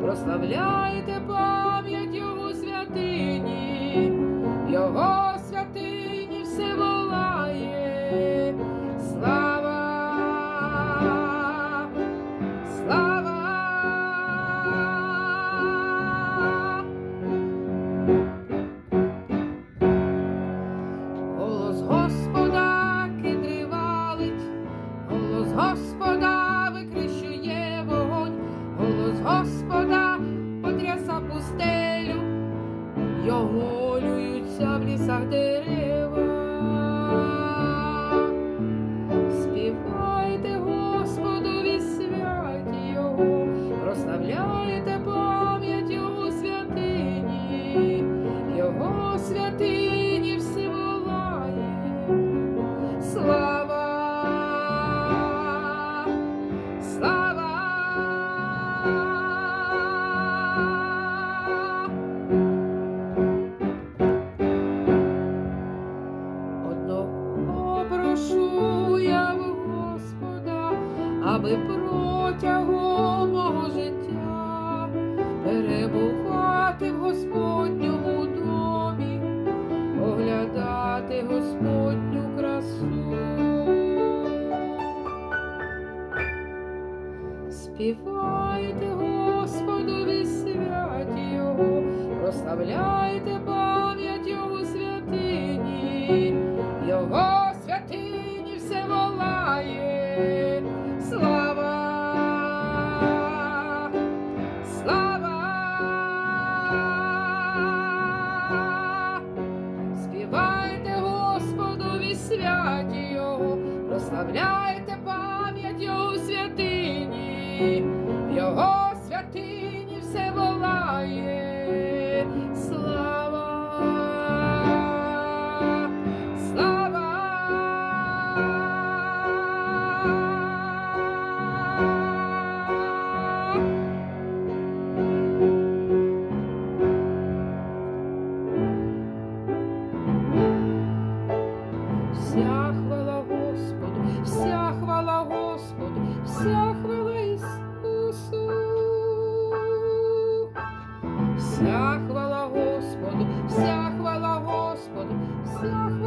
прославляйте Пана. прогулюються в лісах дерев. Аби протягом мого життя перебувати в Господньому домі, оглядати Господню красу. Співайте Господові святі Його, прославляйте пам'ять прославляйте пам'ять святині, Його святині все волає. Вся хвала Ісусу, вся хвала Господу, вся хвала Господу, вся хвала.